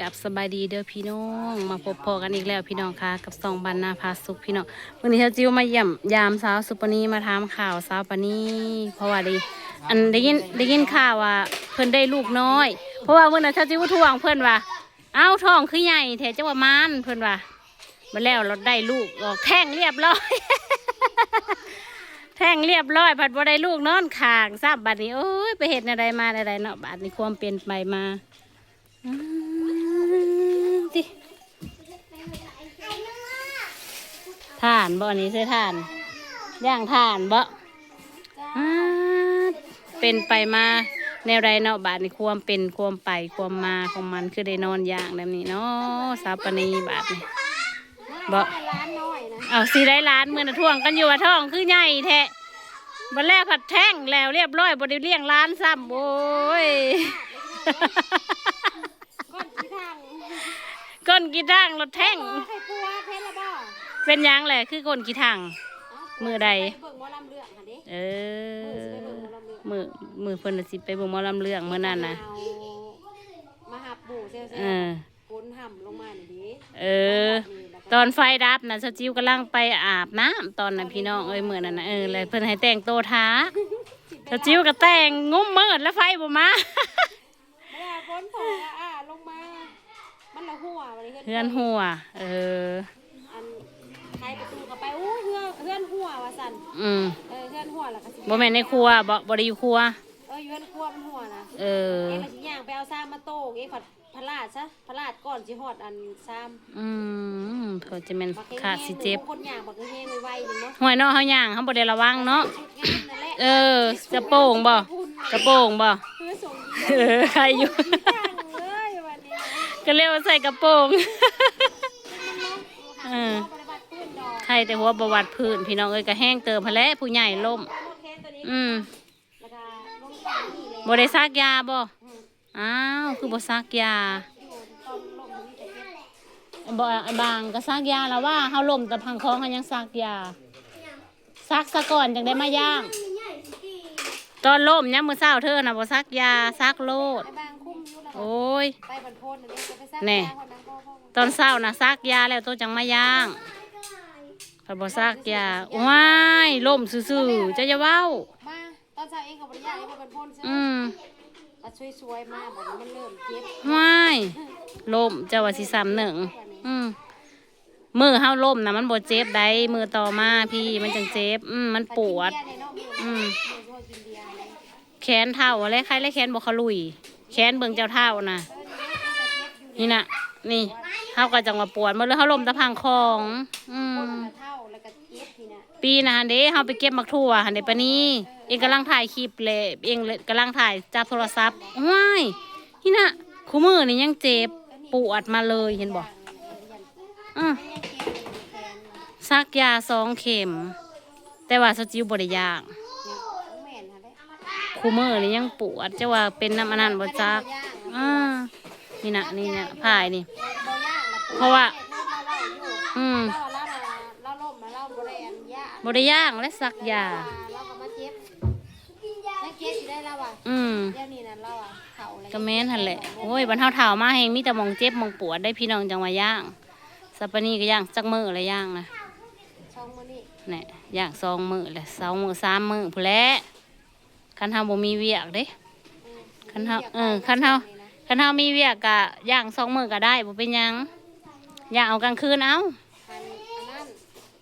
กับสบายดีเด้อพี่น้อง มาพบพอกันอีกแล้วพี่น้องคะกับสองบันนาพาสุขพี่น้องวันนี้เธอจิวมาเยี่ยมยามสาวสุปนีมาถามข่าวสาวปนีเพราะว่าได้อันได้ยินได้ยินข่าวว่าเพิ่นได้ลูกน้อย เพราะว่าเพิ่นน่ะเธอจิวทวงเพิ่นว่าเอ้าท้องคือใหญ่แท้จังว่ามานเพิ่นว่ามาแล้วเราได้ลูกออกแท่งเรียบร้อย แท่งเรียบร้อยผัดบ่ได้ลูกนอนขางทราบบัดนี้โอ้ยไปเห็นอะไรมาอะไรเนาะบัดนี้ความเปลี่ยนไปมาอื ถ่านบ่อันนี้ใช่ถ่าน ย่างถ่านบ่อ่าเป็นไปมาแนวใดเนาะบาดนี้ความเป็นความไปความมาของมันคือได้นอนอย่างแบบนี้เนาะสาวปานนีบาดนี้บ่ร้านน้อยนะเอาสีได้ล้านมือนะท่วงกันอยู่ว่าท้องคือใหญ่แท้บันแรกผัดแท่งแล้วเรียบร้อยบไดิเลี้ยงล้านซ้ำโอ้ยก้นที่ทางก้นกี่ทางรถแท่งใครกลัวเพชรละบ่ เป็นหยังแหละคือก้นกี่ทาง มือใด เบิ่งหมอลำเรื่องค่ะเด้เอมืออสิไปเบิ่งหมอลำเรื่องมือมือเพิ่นน่ะสิไปเบ่งหมอลำเรื่องเมื่อนั้นนะเอามาหับหมูเซลล์เออๆก้นห่ำลงมาหน่อยดิเออ ตอนไฟดับนะสจิวกำลังไปอาบน้ำตอนนั้นพี่น้องเอ้ยเมื่อนั้นนะเออเลยเพิ่นให้แต่งโตวท้าสจิวก็แต่งงุ้มมืดแล้วไฟบ่มา เวลาก้นพออ่าลงมา มันละหัววันนี้เฮือนหัว เออ สั่นอืมเออเฮือนหัวแล้วก็สิบ่แม่นในครัวบ่บ่ได้อยู่ครัว เอออยู่เฮือนครัวมันหัวนะเออ เองละสิย่างไปเอาซ้ำมาโต้งเองผัดพลาดซะพลาดก่อนสิฮอดอันซ้ำอืมเผื่อจะแม่นบักแห้งๆขาดสิเจ็บคนย่างบักแห้งๆไวๆนึงเนาะหวยเนาะเฮาย่างเฮาบ่ได้ระวังเนาะ ชุดงามนั่นแหละเออจะโป่งบ่จะโป่งบ่เพื่อส่งเออใครอยู่ย่างเลยวันนี้ก็เรียกว่าใส่กระโปรง เออ ปฏิบัติพื้นดอกใครแต่หัวประวัติพื้น พี่น้องเอ้ยก็แห้งเติมพะแลผู้ใหญ่ล่มรถแค้นตัวนี้อืมแล้วก็ลงตามนี่เลยบ่ได้ซักยาบ่อืมอ้าวคือบ่ซักยาอยู่ตอนลงตรงนี้จะเก็บบ่ไอ้บางก็ซักยาแล้วว่าเฮาล่มแต่พังคองเฮายังซักยาซักซะก่อนจังได้มาย่าง ตอนล่มยามมื้อเช้าเธอน่ะบ่ซักยาซักโลดไอ้บางคุ้มอยู่แล้วโอ้ยไปบรรพนอันนี้จะไปสร้างแน่ยาคนนั้นพ่อพ่อตอนเช้านะซักยาแล้วตัวจังมาย่าง พอบ่ซักยาว้ายล่มซื่อๆจะจะเว้า มาตอนเช้าเองกับบริยาเองไปบรรพนใช่ไหมอืมมาช่วยๆมาบอกว่ามันเริ่มเจ็บว้ายล่มเจ้าว่าสิซ้ำหนึ่งอืมมือเฮาล่มนะมันบ่เจ็บได้มือต่อมาพี่มันจังเจ็บ อืมมันปวดกินเบียร์ในเนาะมืออืมมือช่วยกินเบียร์เลยแขนเท่าอะไรใครและแขนบ่เขาลุย แขนเบิ่งเจ้าเท่านะนี่น่ะนี่เฮาก็จังว่าปวดมาเลยเฮาล่มตะพังคอง อืม ปีนะฮันเด้เฮาไปเก็บมักทั่วฮันเด้ปะนี่เองกำลังถ่ายคลิปเลยเองเลยกำลังถ่ายจับโทรศัพท์ว้ายนี่น่ะคู่มือนี่ยังเจ็บปวดมาเลยเห็นบ่อือซักยาสองเข็ม แต่ว่าสจิวบ่ได้ยากคู่มือนี่ยังปวดจะว่าเป็นน้ำอันนั้นบ่จักอ่านี่น่ะนี่น่ะพายนี่ เพราะว่า มมาเราบริยานยาบ่ได้ย่างและซักยาเราก็มาเจ็บให้เจ็บสิได้แล้วอะอืมเดี๋ยวนี้นั่นเราอะเข่าอะไรก็แม่นหั่นแหละโอ้ยบันเทาเท้ามาแหงมีแต่หมองเจ็บหมองปวดได้พี่น้องจังว่าย่างสัปปะนี่ก็ย่างจักมืออะไรย่างนะช่องมือนี่เนี่ยย่างสองมือแหละสองมือสามมือผู้นแหล้วคันเฮาบ่มีเวียกเด้คันเฮาเออคันเฮาคันเฮามีเวียกก็ย่างสองมือก็ได้บ่เป็นหยังย่างเอากลางคืนเอา คันอันนั้น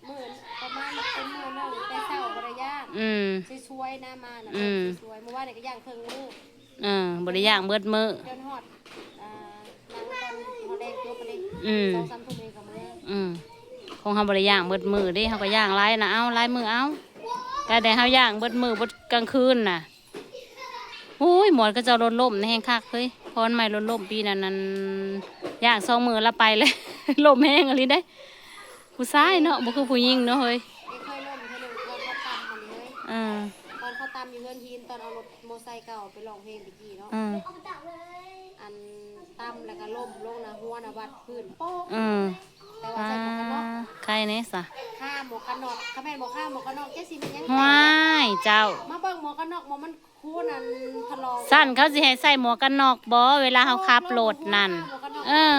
มือประมาณเป็นมือหนึงแต่เศร้าบริยาน อืม ช่วยๆนะมานะอืม ช่วยๆเมื่อวานนี่ก็ย่างเครื่องมือเออบ่ได้ย่างเบิดมือจนฮอดอ่านางตอนมอแดงตัวไปเลยอืม สองสามทุ่มเองกับมืออืมคงเฮาบ่ได้ย่างเบิดมือเด้เฮาก็ย่างหลายนะเอาหลายมือเอาก็ได้เฮาย่างเบิดมือเบิดกลางคืนน่ะโอ้ยหมอนก็จะรถล่มในแห้งคักเฮ้ยพรใหม่รถล่มปีนั้นนั้นย่างสองมือละไปเลย ล่มแห้งอะไรได้ ผู้ชายเนาะบ่คือผู้หญิงเนาะเฮ้ย ออตอนเขาตำอยู่เฮือนหินตอนเอารถมอไซค์เก่าไปร้องเพลงตะกี้เนาะเอออันตำแล้วก็ล่มลงนะหัวนะวัดพื้นโป๊ะเออแต่ว่าอ่าใส่หมวกกันน็อกใครเนี่ยสะข้าหมวกกันน็อกข้าแม่นบอกข้าหมวกกันน็อกแค่สิมันยังว้ายเจ้า มาเบิ่งหมวกกันน็อกหมอมันคู่นั่นทะลองสั้นเขาสิให้ใส่หมวกกันน็อกบ่เวลาเขาขับรถนั่น หมวกกันน็อกเออ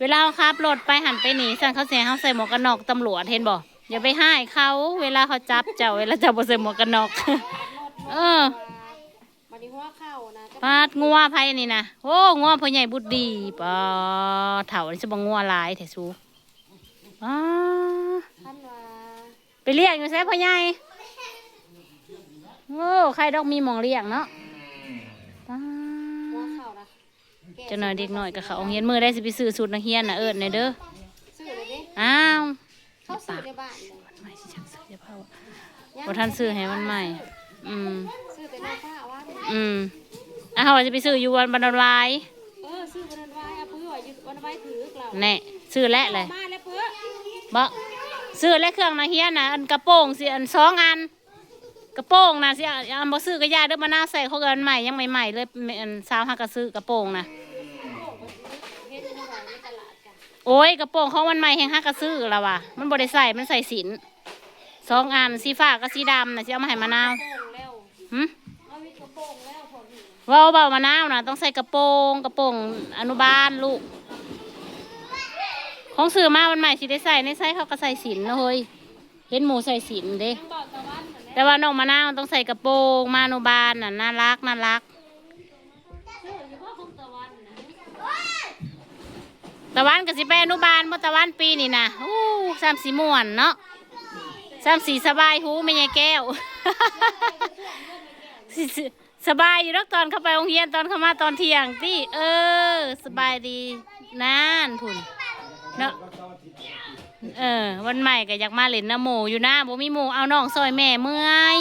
เวลาเขาขับรถไปหันไปหนีสั่นเขาเสียเขาใส่หมวกกันน็อกตำรวจเห็นบ่ อย่าไปให้เขาเวลาเขาจับเจ้าเวลาเจ้าบ่ใส่หมวกกันน็อก เออ บัดนี้หัวเข้านะจะปาดงัวไผนี่นะโอ้งัวพ่อใหญ่บุดดีปาดเถ่านี่จะบ่งัวหลายแท้สูปาดท่านว่าไปเลี้ยงอยู่ไสพ่อใหญ่โอ้ใครดอกมีหมองเลี้ยงเนาะปาหัวดเข้านะแก่เจ้าหน่อยเด็กหน่อยกับเขาโรงเรียนมือได้สิไปซื้อสูตรนักเรียนน่ะเอิ้นในอยเด้อ ซื้อเลยดิ อ้าว เข้าซื้อในบ้านเลยไม่สิจักซื้อจะเผาบ่ทันซื้อให้มันใหม่ อืม ซื้อแต่น้องผ้าว่าอืมอะเขาว่าจะไปซื้ออยู่วันบรรดาลายเออซื้อวันนั้นไว้เอาเพื่ออยู่วันนั้นไว้ถือเราแน่ซื้อแล้วเลยมาแล้วเพื่อบ่ซื้อแล้วเครื่องนักเรียนน่ะอันกระโปรงสิอันสองอันกระโปรงน่ะสิอันบ่ซื้อก็ยาเด้อมาหน้าใส่เขาเกินใหม่ยังใหม่ๆเลยอันสาวหักก็ซื้อกระโปรงน่ะ เฮ็ดยังไงในตลาดกัน โอ้ยกระโปรงเขามันใหม่แฮงหักก็ซื้อแล้วว่ะมันบ่ได้ใส่มันใส่สินสองอันสีฟ้ากับสีดำน่ะสิเอามาให้มะนาวโป่งแล้วหึเอาวิกระโปรงแล้วพอดีเว้าเบามะนาวนะต้องใส่กระโปรงกระโปรงอนุบาลลูก ของซื้อมาวันใหม่สิได้ใส่ในใส่เขาก็ใส่สินนะเฮ้ยเห็นหมูใส่สินเด้ยังบอกตะวันเหมือนแต่ว่าน้องมะนาวต้องใส่กระโปรงมาอนุบาลน่ะน่ารักน่ารัก ตะวันก็สิไปอนุบาลบ่ตะวันปีนี่นะอู้สามสีม่วนเนาะสามสีสบายหูไม่ใช่แก้วสสสบายอยู่แล้วตอนเข้าไปโรงเรียนตอนเข้ามาตอนเที่ยงที่เออ สบายดีนานพุ่นเนาะเออ วันใหม่ก็อยากมาเล่นน้ำหมูอยู่นะบ่มีหมูเอาน้องซอยแม่เมื่อย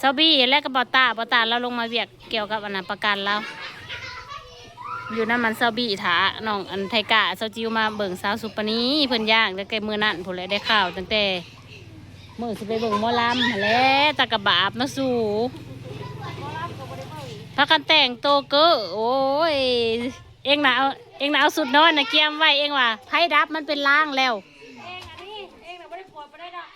ซาบี้และก็บอตาบอตาเราลงมาเวียกเกี่ยวกับอันนั้นประกันเรา อยู่นั่นมันซาบี้ถาน้องอันไทกะเซาจิวมาเบิ่งสาวสุปนีเพิ่นย่างแล้วก็มือนั่นพุ่นเลยได้ข่าวตั้งแต่มื่อสิไปเบิ่งหมอลำหั้นแหล้วตะกะบาบเนาะสู่พักกันแต่งโตวเก้อโอ้ย เอ็งน่ะเอาเอ็งน่ะเอาสุดนอนน่ะเกียมไว้เอ็งว่าไพ่ดับมันเป็นล่างแล้ว เองอันนี้เองน่ะไม่ได้ปวดไม่ได้ดอก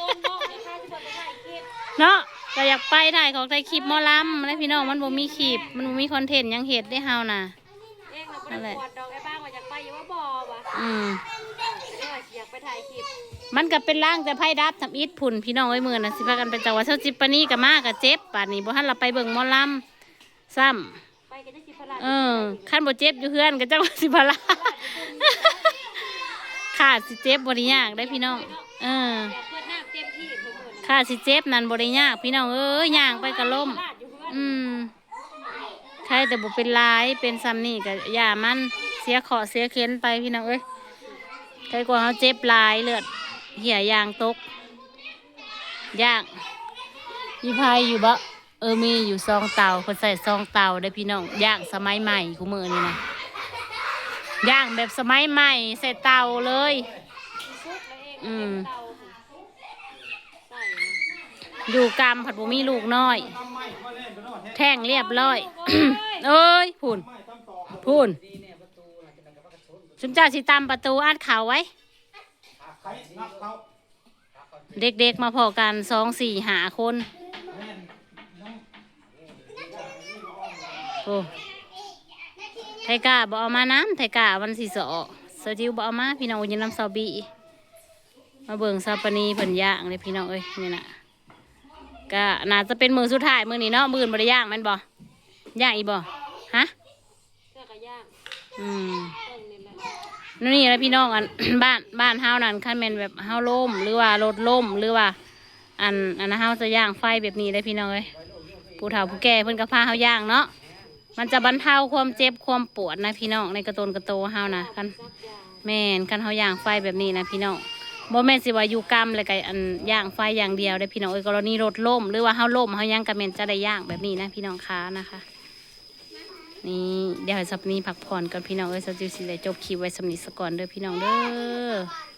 ต้นนอกเนี่ยค่าที่ปวดไปถ่ายคลิปเนาะ ก็อยากไปถ่ายของไทยคลิปหมอลำนะพี่น้องมันบ่มีคลิปมันบ่มีคอนเทนต์หยังเฮ็ดได้เฮาน่ะ เองน่ะไม่ได้ปวดดอกไอ้บ้างว่าอยากไปอยู่ว่าบ่วะอืมเดี๋ยวว่าอยากไปถ่ายคลิปมันก็เป็นล่างแต่ไพ่ดับทำอิฐพุ่นพี่น้องไว้มือน่ะสิพากันไปจังหวัดเช้าจิปปานี่ก็มาก็เจ็บป่านนี้บ่ทันเราไปเบิ่งหมอลำซ้ำไปกันจะสิพลาดเออขั้นบ่เจ็บอยู่เพื่อนก็จังว่าสิพาราขาดสิเจ็บบริยากได้พี่น้องเอออยากเพื่อนหน้าเต็มที่ เพื่อนเพื่อนขาสิเจ็บนั่นบริยากพี่น้องเอ้ยย่างไปก็ล้มพลาดอยู่เพื่อนอืมใครแต่บ่เป็นลายเป็นซ้ำนี่ก็อย่ามันเสียขอเสียเข็นไปพี่น้องเอ้ยใครกว่าเขาเจ็บลายเลือดเหี่ยยางตกย่างมีพายอยู่บ่เออมีอยู่ซองเตาคนใส่ซองเตาได้พี่น้องย่างสมัยใหม่กูมือนี่นะย่างแบบสมัยใหม่ใส่เตาเลย อืม อยู่กรรมผัดบุมีลูกน้อย แท่งเรียบร้อย เอ้ยพูนพูนชุมเจ้าสิตามประตูอัดข่าวไว้ เด็กๆมาพอกันสองสี่หาคนโอ้ไทกาบอเอามาน้ำไทกาวันสีสอสจิวบอเอามาพี่น้องอยินน้ำซาบีมาเบิ่งซาปนีเพิ่นย่างเลยพี่น้องเอ้ยนี่นะ ก็น่าจะเป็นมือสุดท้ายมือนี้เนาะมือนบ่ได้ย่างมันบ่ย่างอีบ่ฮะอกระย่างอืมนี่แหละนั่นะพี่น้องอันบ้านบ้านเฮานั่นคันแม่นแบบเฮาล่มหรือว่ารถล่มหรือว่า อันอันนั้นเฮาจะย่างไฟแบบนี้ได้พี่น้องเอ้ยผู้เฒ่าผู้แก่เพิ่นก็พาเฮาย่างเนาะมันจะบรรเทาความเจ็บความปวดนะพี่น้องในกระโตนกระโตเฮานะคันแม่นคันเฮาย่างไฟแบบนี้นะพี่น้อง บ่แม่นสิว่าอยู่กรรมเลยก็อันย่างไฟอย่างเดียวได้พี่น้องเอ้ยกรณีรถล่มหรือว่าเฮาล่มเฮายังก็แม่นจะได้ย่างแบบนี้นะพี่น้องค้านะคะ นี่เดี๋ยวให้สัปนี้พักผ่อนก่อนพี่น้องเอ้ยสับจิวสิเลยจบคลิปไว้สำนิสก่อนเด้อพี่น้องเด้อ